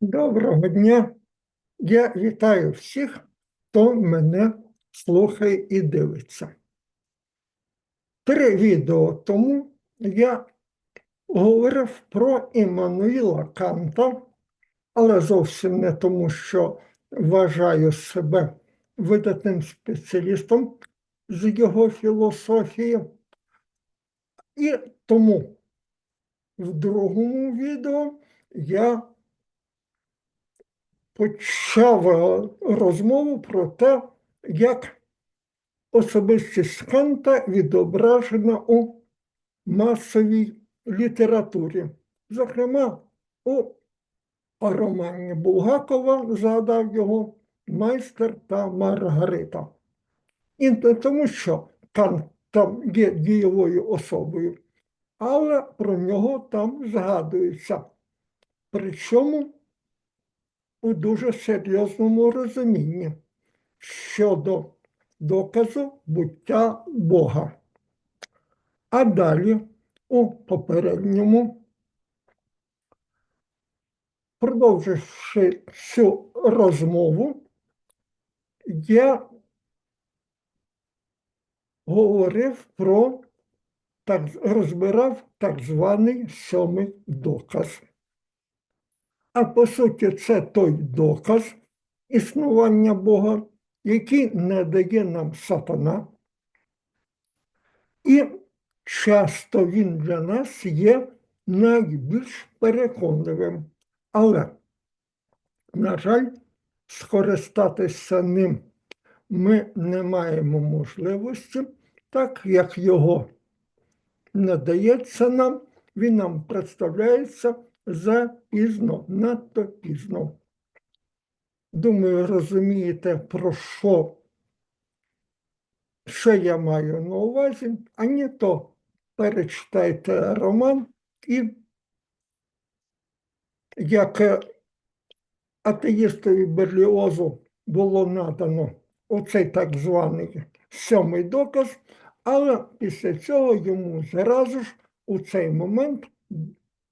Доброго дня. Я вітаю всіх, хто мене слухає і дивиться. Три відео тому я говорив про Іммануїла Канта, але зовсім не тому, що вважаю себе видатним спеціалістом з його філософії. І тому в другому відео я почав розмову про те, як особистість Канта відображена у масовій літературі, зокрема у романі Булгакова, згадав його майстер та Маргарита. І не тому, що Кант там є дієвою особою, але про нього там згадується. Причому у дуже серйозному розумінні щодо доказу буття Бога. А далі у попередньому, продовживши цю розмову, я говорив про так, розбирав так званий сьомий доказ. А по суті, це той доказ існування Бога, який не дає нам сатана. І часто він для нас є найбільш переконливим. Але, на жаль, скористатися ним ми не маємо можливості, так як його не дається нам, він нам представляється запізно, надто пізно. Думаю, розумієте, про що, що я маю на увазі, а не то перечитайте роман і як е, атеїстові Берліозу було надано оцей так званий сьомий доказ, але після цього йому зразу ж у цей момент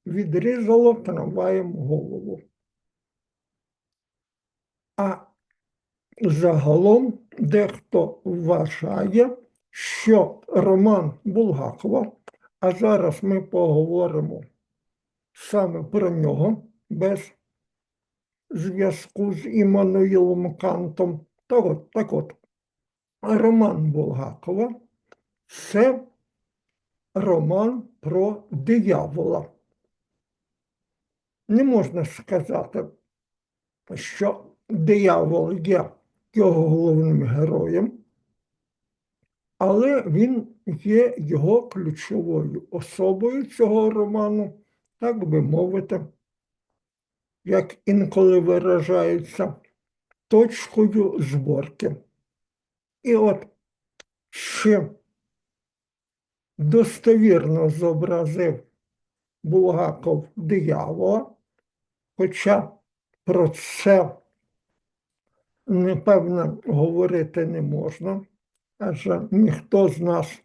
відрізало трамваєм голову. А загалом дехто вважає, що роман Булгакова, а зараз ми поговоримо саме про нього без зв'язку з Іммануїлом Кантом. Так от, так от, роман Булгакова це роман про диявола. Не можна сказати, що диявол є його головним героєм, але він є його ключовою особою цього роману, так би мовити, як інколи виражаються, точкою зборки. І от ще достовірно зобразив Булгаков диявола, хоча про це, напевно, говорити не можна, адже ніхто з нас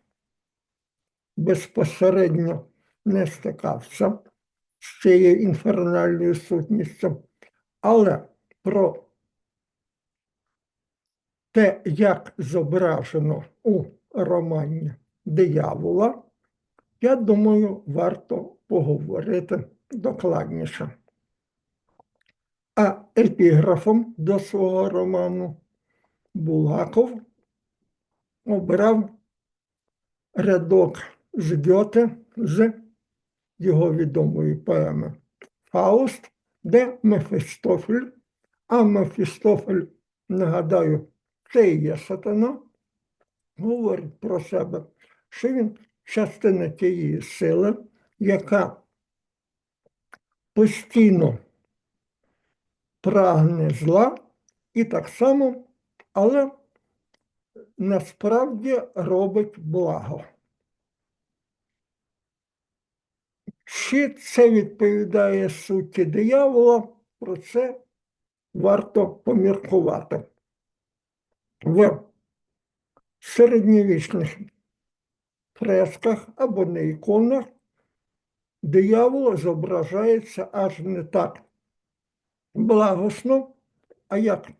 безпосередньо не стикався з цією інфернальною сутністю, але про те, як зображено у романі диявола, я думаю, варто поговорити докладніше. А епіграфом до свого роману Булгаков обрав рядок з Гьоте з його відомої поеми Фауст, де Мефістофель, а Мефістофель, нагадаю, це і є сатана, говорить про себе, що він частина тієї сили, яка постійно прагне зла і так само, але насправді робить благо. Чи це відповідає суті диявола, про це варто поміркувати. В середньовічних фресках або на іконах диявол зображається аж не так благосно, а як,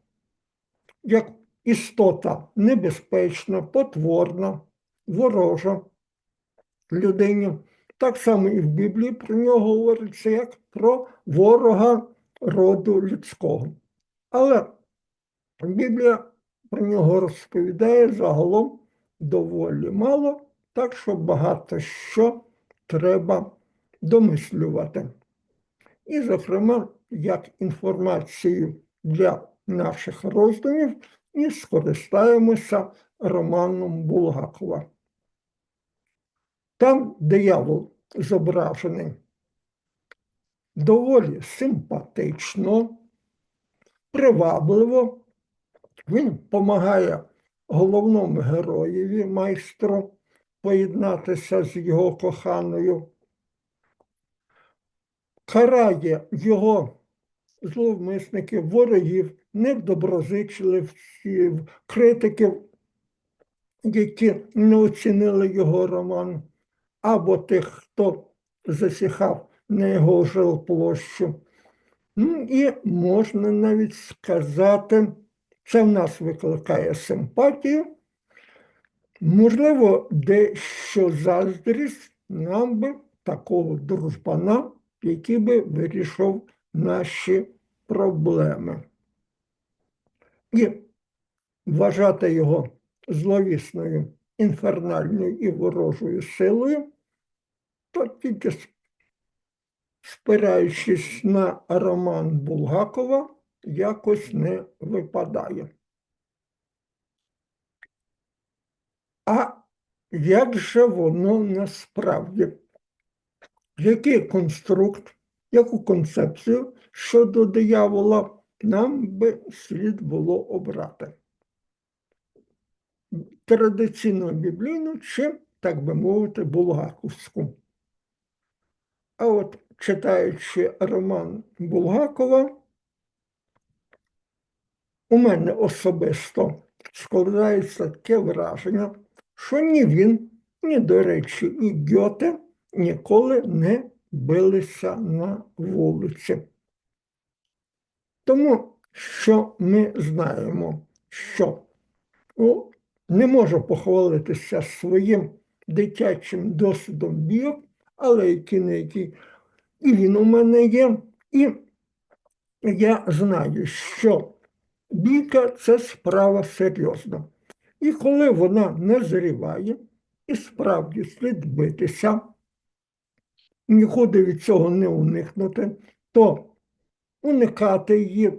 як істота небезпечна, потворна, ворожа людині. Так само і в Біблії про нього говориться як про ворога роду людського. Але Біблія про нього розповідає загалом доволі мало, так що багато що треба домислювати. І, зокрема, як інформацію для наших роздумів, і скористаємося романом Булгакова. Там диявол зображений доволі симпатично, привабливо. Він допомагає головному героєві, майстру, поєднатися з його коханою, карає його зловмисників, ворогів, недоброзичливців, критиків, які не оцінили його роман, або тих, хто засіхав на його жилплощу. Ну і можна навіть сказати, це в нас викликає симпатію. Можливо, дещо заздрість нам би такого дружбана, який би вирішив наші проблеми. І вважати його зловісною, інфернальною і ворожою силою, то тільки спираючись на роман Булгакова, якось не випадає. А як же воно насправді? Який конструкт, яку концепцію щодо диявола нам би слід було обрати? Традиційно біблійну чи, так би мовити, булгаковську. А от читаючи роман Булгакова, у мене особисто складається таке враження, що ні він, ні, до речі, і Гьоте ніколи не билися на вулиці. Тому що ми знаємо, що ну, не можу похвалитися своїм дитячим досвідом бійок, але який не який і він у мене є. І я знаю, що бійка це справа серйозна. І коли вона назріває, і справді слід битися, нікуди від цього не уникнути, то уникати її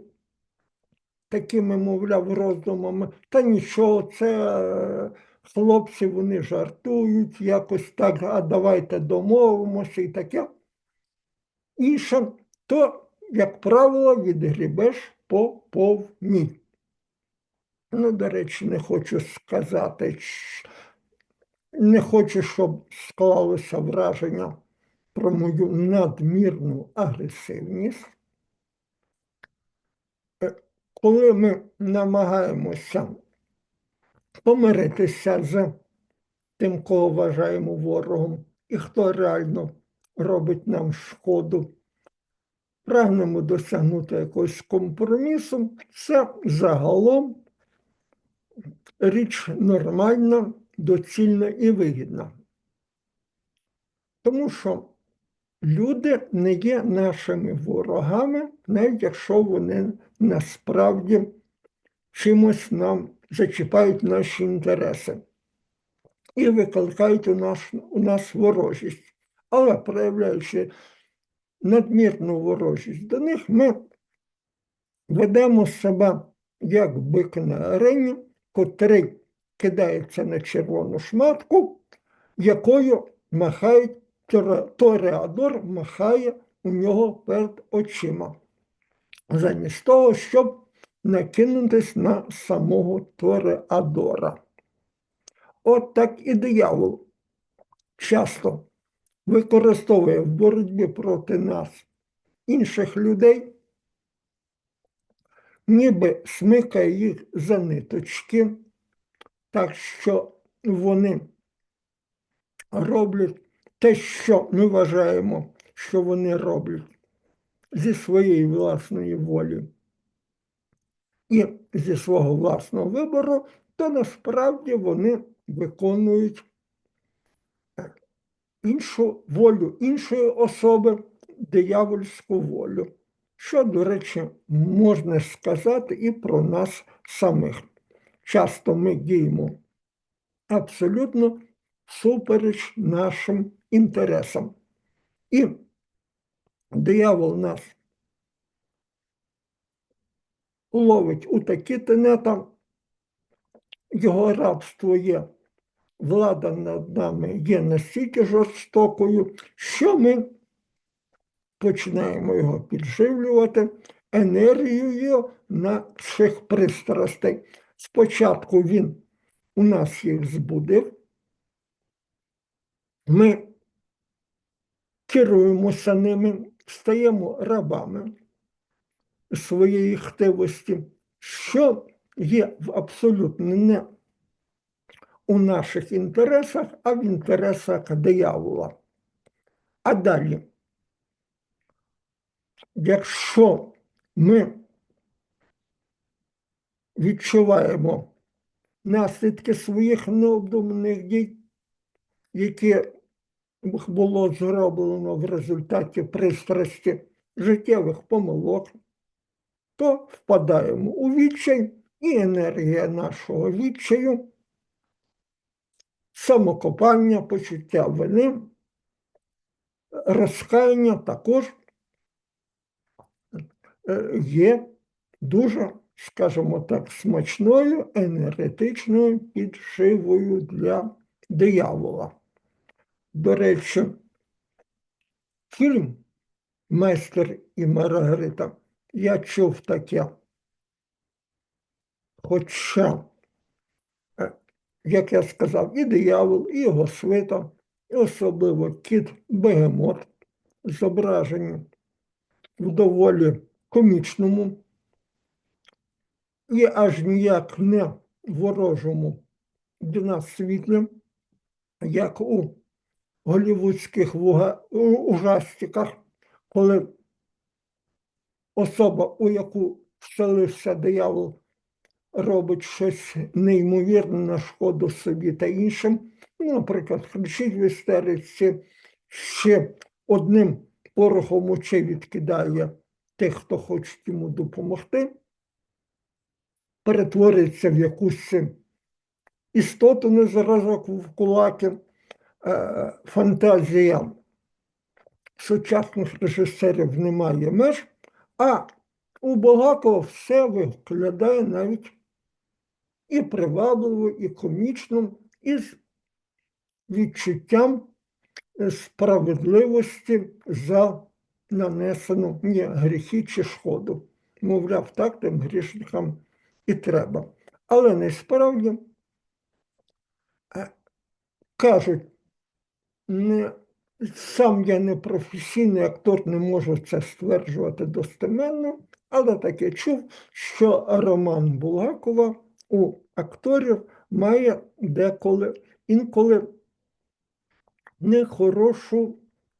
такими, мовляв, роздумами, та нічого, це е, хлопці вони жартують, якось так, а давайте домовимося і таке. Інше, то, як правило, відгрібеш по повній. Ну, до речі, не хочу сказати, не хочу, щоб склалося враження про мою надмірну агресивність. Е, коли ми намагаємося помиритися з тим, кого вважаємо ворогом, і хто реально робить нам шкоду, прагнемо досягнути якогось компромісу, це загалом річ нормальна, доцільна і вигідна. Тому що люди не є нашими ворогами, навіть якщо вони насправді чимось нам зачіпають наші інтереси і викликають у нас, у нас ворожість. Але проявляючи надмірну ворожість до них, ми ведемо себе як бик на арені, котрий кидається на червону шматку, якою махають Тореадор махає у нього перед очима, замість того, щоб накинутись на самого Тореадора. От так і диявол часто використовує в боротьбі проти нас інших людей, ніби смикає їх за ниточки, так що вони роблять те, що ми вважаємо, що вони роблять зі своєї власної волі і зі свого власного вибору, то насправді вони виконують е, іншу волю іншої особи, диявольську волю. Що, до речі, можна сказати і про нас самих. Часто ми діємо абсолютно супереч нашим інтересам. І диявол нас ловить у такі тенета, його рабство є, влада над нами є настільки жорстокою, що ми починаємо його підживлювати енергією наших пристрастей. Спочатку він у нас їх збудив, ми керуємося ними, стаємо рабами своєї хтивості, що є в абсолютно не у наших інтересах, а в інтересах диявола. А далі, якщо ми відчуваємо наслідки своїх необдуманих дій, які було зроблено в результаті пристрасті життєвих помилок, то впадаємо у відчай, і енергія нашого відчаю, самокопання, почуття вини, розкаяння також е, є дуже, скажімо так, смачною енергетичною підшивою для диявола. До речі, фільм Майстер і Маргарита я чув таке. Хоча, е, як я сказав, і диявол, і його свита, і особливо кіт Бегемот, зображені в доволі комічному і аж ніяк не ворожому для нас світлі, як у голівудських ужастиках, коли особа, у яку вселився диявол, робить щось неймовірне на шкоду собі та іншим. Ну, наприклад, кричить в істериці, ще одним порохом очей відкидає тих, хто хоче йому допомогти, перетвориться в якусь істоту на зразок в кулаки. Е, Фантазія сучасних режисерів немає меж, а у Булгакова все виглядає навіть і привабливо, і комічно, і з відчуттям справедливості за нанесену ні, гріхи чи шкоду. Мовляв, так тим грішникам і треба. Але насправді е, кажуть, не, сам я не професійний актор, не можу це стверджувати достеменно, але таке чув, що роман Булгакова у акторів має деколи інколи нехорошу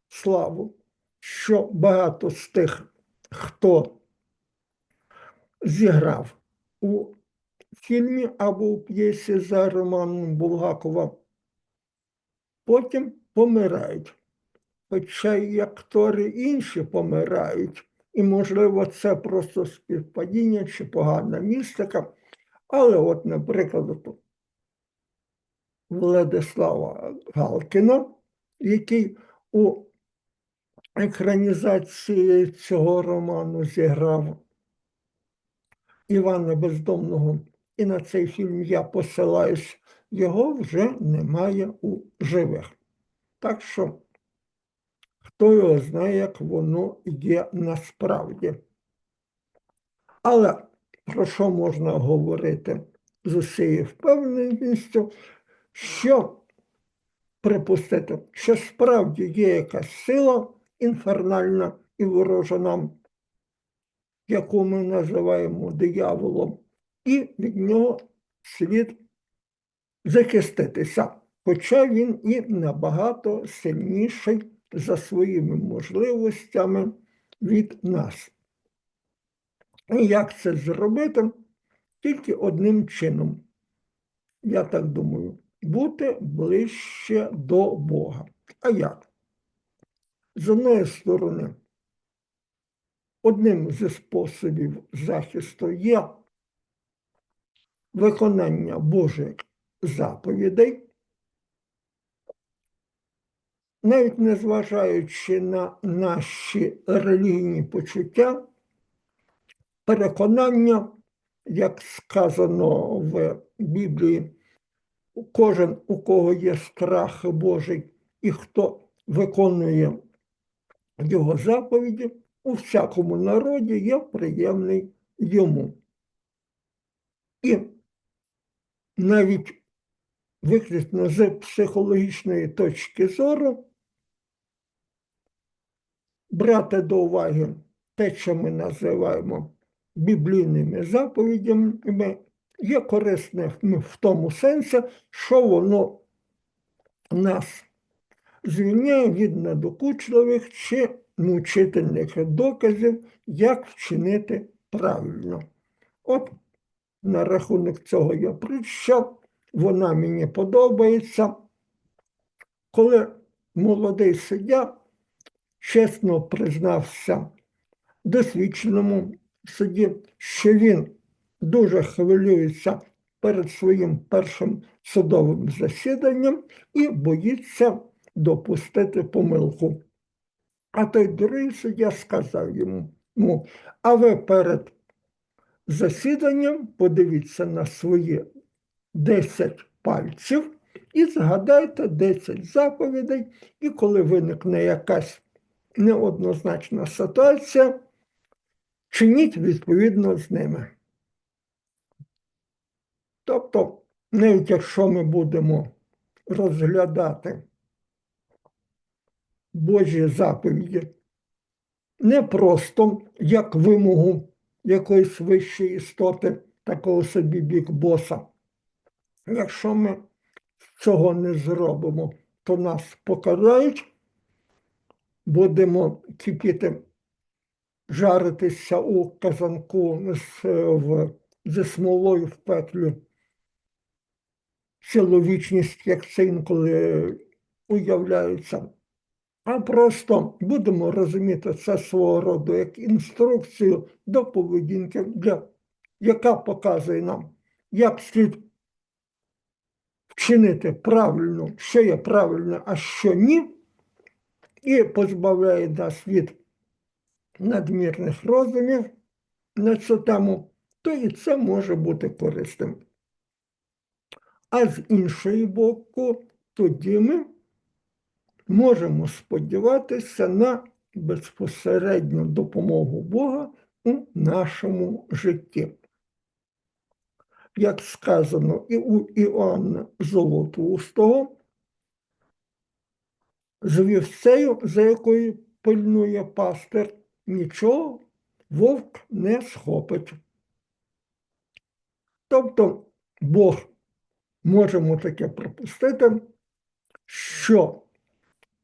славу, що багато з тих, хто зіграв у фільмі або у п'єсі за романом Булгакова, потім помирають. Хоча і актори інші помирають, і, можливо, це просто співпадіння чи погана містика. Але, от, наприклад, Владислава Галкіна, який у екранізації цього роману зіграв Івана Бездомного, і на цей фільм я посилаюсь, його вже немає у живих. Так що, хто його знає, як воно є насправді. Але про що можна говорити з усією впевненістю, що припустити, що справді є якась сила інфернальна і ворожа нам, яку ми називаємо дияволом, і від нього слід захиститися. Хоча він і набагато сильніший за своїми можливостями, від нас. І як це зробити? Тільки одним чином, я так думаю, бути ближче до Бога. А як? З одної сторони, одним зі способів захисту є виконання Божих заповідей, навіть незважаючи на наші релігійні почуття, переконання, як сказано в Біблії, кожен, у кого є страх Божий, і хто виконує його заповіді, у всякому народі є приємний йому. І навіть виключно з психологічної точки зору брати до уваги те, що ми називаємо біблійними заповідями, є корисне в тому сенсі, що воно нас звільняє від недокучливих чи мучительних доказів, як вчинити правильно. От на рахунок цього я прийшов, вона мені подобається. Коли молодий суддя чесно признався досвідченому судді, що він дуже хвилюється перед своїм першим судовим засіданням і боїться допустити помилку. А той другий суддя сказав йому, а ви перед засіданням подивіться на свої 10 пальців і згадайте 10 заповідей, і коли виникне якась неоднозначна ситуація, чиніть відповідно з ними. Тобто, навіть якщо ми будемо розглядати Божі заповіді не просто як вимогу якоїсь вищої істоти, такого собі бік боса. Якщо ми цього не зробимо, то нас покарають, будемо кипіти, жаритися у казанку з, в, зі смолою в петлю. Цілу вічність, як це інколи уявляється. А просто будемо розуміти це свого роду як інструкцію до поведінки, для, яка показує нам, як слід вчинити правильно, що є правильно, а що ні, і позбавляє нас від надмірних розумів на цю тему, то і це може бути корисним. А з іншої боку, тоді ми можемо сподіватися на безпосередню допомогу Бога у нашому житті. Як сказано і у Іоанна Золотоустого, вівцею, за якою пильнує пастир, нічого вовк не схопить. Тобто Бог можемо таке пропустити, що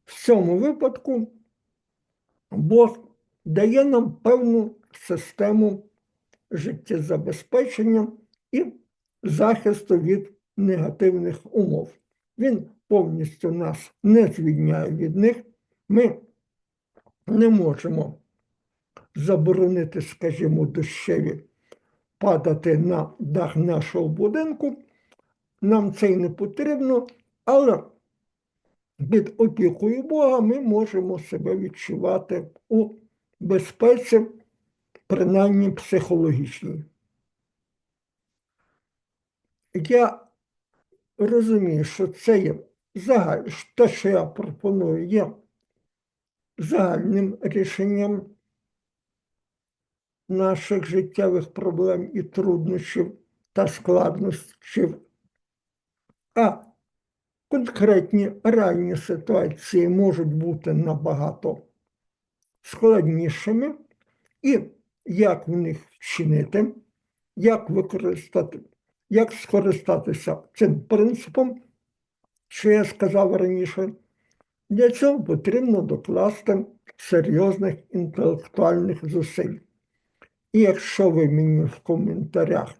в цьому випадку Бог дає нам певну систему життєзабезпечення і захисту від негативних умов. Він повністю нас не звільняє від них. Ми не можемо заборонити, скажімо, дощеві падати на дах нашого будинку. Нам це й не потрібно, але під опікою Бога ми можемо себе відчувати у безпеці, принаймні психологічній. Я розумію, що це є загаль... те, що я пропоную, є загальним рішенням наших життєвих проблем і труднощів та складнощів. А конкретні реальні ситуації можуть бути набагато складнішими, і як в них вчинити, як використати, як скористатися цим принципом, що я сказав раніше, для цього потрібно докласти серйозних інтелектуальних зусиль. І якщо ви мені в коментарях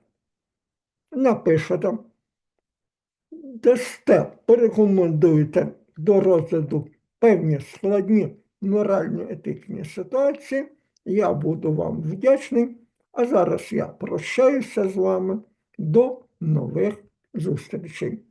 напишете, дасте, порекомендуєте до розгляду певні складні морально-етичні ситуації, я буду вам вдячний. А зараз я прощаюся з вами до нових зустрічей.